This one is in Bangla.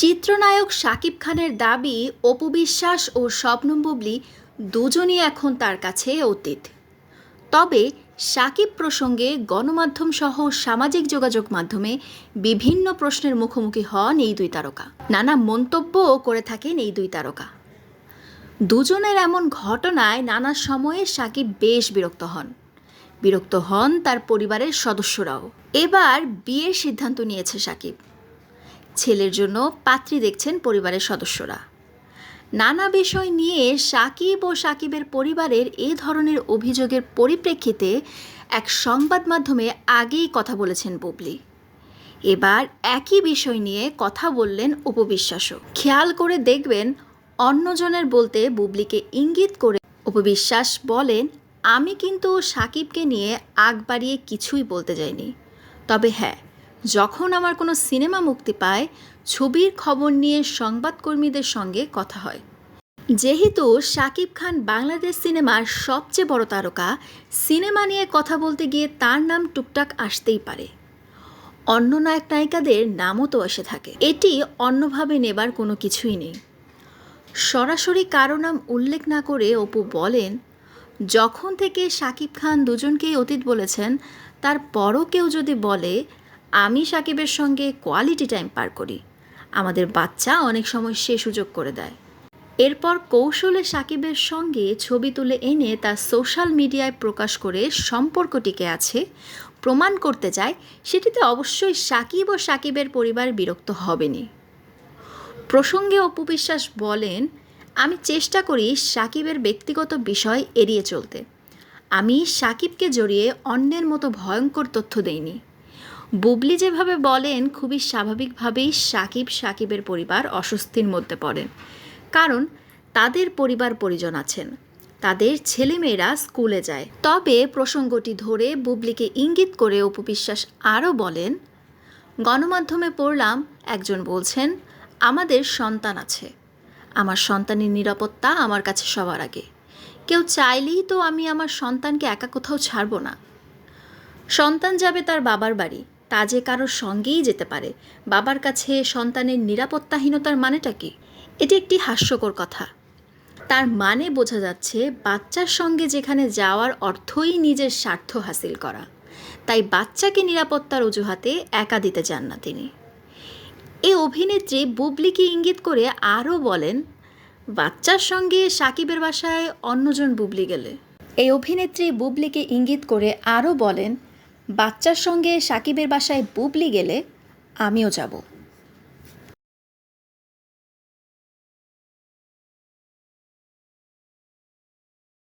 চিত্রনায়ক শাকিব খানের দাবি, অপু বিশ্বাস ও স্বপ্নম বুবলি দুজনই এখন তার কাছে অতীত। তবে শাকিব প্রসঙ্গে গণমাধ্যম সহ সামাজিক যোগাযোগ মাধ্যমে বিভিন্ন প্রশ্নের মুখোমুখি হন এই দুই তারকা। নানা মন্তব্যও করে থাকেন এই দুই তারকা। দুজনের এমন ঘটনায় নানা সময়ে সাকিব বেশ বিরক্ত হন। বিরক্ত হন তার পরিবারের সদস্যরাও। এবার বিয়ের সিদ্ধান্ত নিয়েছে সাকিব ছেলের জন্য পাত্রী দেখছেন পরিবারের সদস্যরা। নানা বিষয় নিয়ে সাকিব ও সাকিবের পরিবারের এ ধরনের অভিযোগের পরিপ্রেক্ষিতে এক সংবাদ মাধ্যমে আগেই কথা বলেছেন বুবলি। এবার একই বিষয় নিয়ে কথা বললেন উপবিশ্বাসও। খেয়াল করে দেখবেন অন্যজনের বলতে বুবলিকে ইঙ্গিত করে উপবিশ্বাস বলেন, আমি কিন্তু সাকিবকে নিয়ে আগ বাড়িয়ে কিছুই বলতে যাইনি। তবে হ্যাঁ যখন আমার কোনো সিনেমা মুক্তি পায়, ছবির খবর নিয়ে সংবাদকর্মীদের সঙ্গে কথা হয়। যেহেতু শাকিব খান বাংলাদেশ সিনেমার সবচেয়ে বড় তারকা, সিনেমা নিয়ে কথা বলতে গিয়ে তার নাম টুকটাক আসতেই পারে। অন্য নায়ক নায়িকাদের নামও তো এসে থাকে। এটি অন্যভাবে নেবার কোনো কিছুই নেই। সরাসরি কারও নাম উল্লেখ না করে অপু বলেন, যখন থেকে শাকিব খান দুজনকেই অতীত বলেছেন, তারপরও কেউ যদি বলে আমি সাকিবের সঙ্গে কোয়ালিটি টাইম পার করি। আমাদের বাচ্চা অনেক সময় সে সুযোগ করে দেয়। এরপর কৌশলে সাকিবের সঙ্গে ছবি তুলে এনে তা সোশ্যাল মিডিয়ায় প্রকাশ করে সম্পর্ক টিকে আছে, প্রমাণ করতে চায়, সেটিতে অবশ্যই সাকিব ও সাকিবের পরিবার বিরক্ত হবেনি। প্রসঙ্গে অপু বিশ্বাস বলেন, আমি চেষ্টা করি সাকিবের ব্যক্তিগত বিষয় এড়িয়ে চলতে। আমি সাকিবকে জড়িয়ে অন্যের মতো ভয়ঙ্কর তথ্য দেইনি। বুবলি যেভাবে বলেন, খুবই স্বাভাবিকভাবেই সাকিব সাকিবের পরিবার অস্বস্তির মধ্যে পড়েন কারণ, তাদের পরিবার পরিজন আছেন। তাদের ছেলেমেয়েরা স্কুলে যায়। তবে প্রসঙ্গটি ধরে বুবলিকে ইঙ্গিত করে উপবিশ্বাস আরও বলেন, গণমাধ্যমে পড়লাম, একজন বলছেন, আমাদের সন্তান আছে। আমার সন্তানের নিরাপত্তা আমার কাছে সবার আগে। কেউ চাইলেই তো আমি আমার সন্তানকে একা কোথাও ছাড়বো না। সন্তান যাবে তার বাবার বাড়ি। তা যে কারোর সঙ্গেই যেতে পারে। বাবার কাছে সন্তানের নিরাপত্তাহীনতার মানেটা কি? এটি একটি হাস্যকর কথা। তার মানে বোঝা যাচ্ছে, বাচ্চার সঙ্গে যেখানে যাওয়ার অর্থই নিজের স্বার্থ হাসিল করা। তাই বাচ্চাকে নিরাপত্তার অজুহাতে একা দিতে চান না তিনি। এই অভিনেত্রী বুবলিকে ইঙ্গিত করে আরও বলেন, বাচ্চার সঙ্গে সাকিবের বাসায় অন্যজন বুবলি গেলে। এই অভিনেত্রী বুবলিকে ইঙ্গিত করে আরও বলেন বাচ্চার সঙ্গে সাকিবের বাসায় বুবলি গেলে আমিও যাব।